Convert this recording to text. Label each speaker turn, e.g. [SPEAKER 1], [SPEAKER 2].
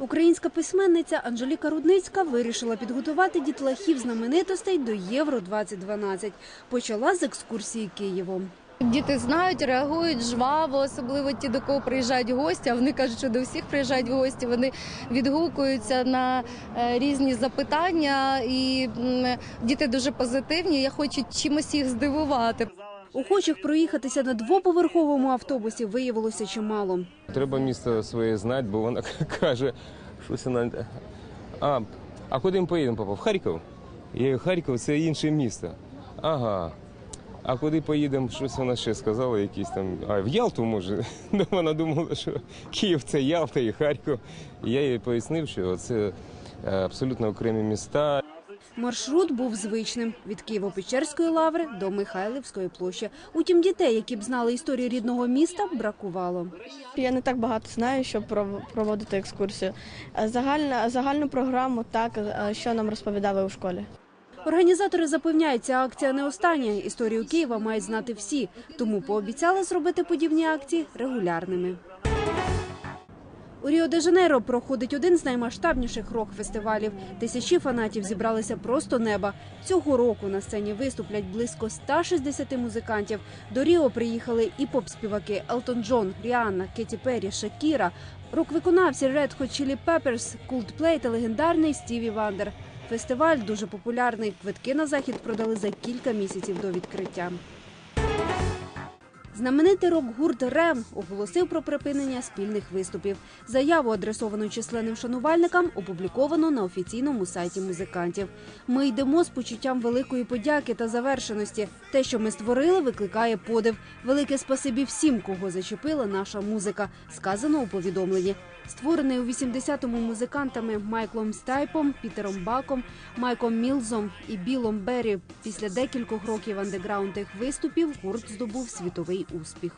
[SPEAKER 1] Українська письменниця Анжеліка Рудницька вирішила підготувати дітлахів знаменитостей до Євро 2012 Почала з екскурсії Києвом.
[SPEAKER 2] Діти знають, реагують жваво, особливо ті, до кого приїжджають гості. А вони кажуть, що до всіх приїжджають гості. Вони відгукуються на е, різні запитання, і діти дуже позитивні. Я хочу чимось їх здивувати.
[SPEAKER 1] Охочих проїхатися на двоповерховому автобусі виявилося чимало.
[SPEAKER 3] Треба місто своє знати, бо вона каже, щось вона. А, а куди ми поїдемо, папа? В Харків? Я Харків це інше місто. Ага. А куди поїдемо? Щось вона ще сказала, якісь там. А в Ялту може. Ну, Вона думала, що Київ це Ялта і Харків. Я їй пояснив, що це е, абсолютно окремі міста.
[SPEAKER 1] Маршрут був звичним від Києво-Печерської лаври до Михайлівської площі. Утім, дітей, які б знали історію рідного міста, бракувало.
[SPEAKER 4] Я не так багато знаю, щоб пров- проводити екскурсію. Загальна, загальну програму так, е, що нам розповідали у школі.
[SPEAKER 1] Організатори запевняють, ця акція не остання. Історію Києва мають знати всі, тому пообіцяли зробити подібні акції регулярними. У Ріо-де-Жанейро проходить один з наймасштабніших рок-фестивалів. Тисячі фанатів зібралися просто неба. Цього року на сцені виступлять близько 160 музикантів. До Ріо приїхали і поп-співаки Елтон Джон, Ріанна, Кеті Перрі, Шакіра, рок-виконавці Red Hot Chili Peppers, Coldplay та легендарний Стіві Вандер. Фестиваль дуже популярний. Квитки на захід продали за кілька місяців до відкриття. Знаменитий рок-гурт Рем оголосив про припинення спільних виступів. Заяву, адресовану численним шанувальникам, опубліковано на офіційному сайті музикантів. Ми йдемо з почуттям великої подяки та завершеності. Те, що ми створили, викликає подив. Велике спасибі всім, кого зачепила наша музика. Сказано у повідомленні. Створений у 80-му музикантами Майклом Стайпом, Пітером Баком, Майком Мілзом і Білом Беррі. Після декількох років андеграундних виступів гурт здобув світовий успіх.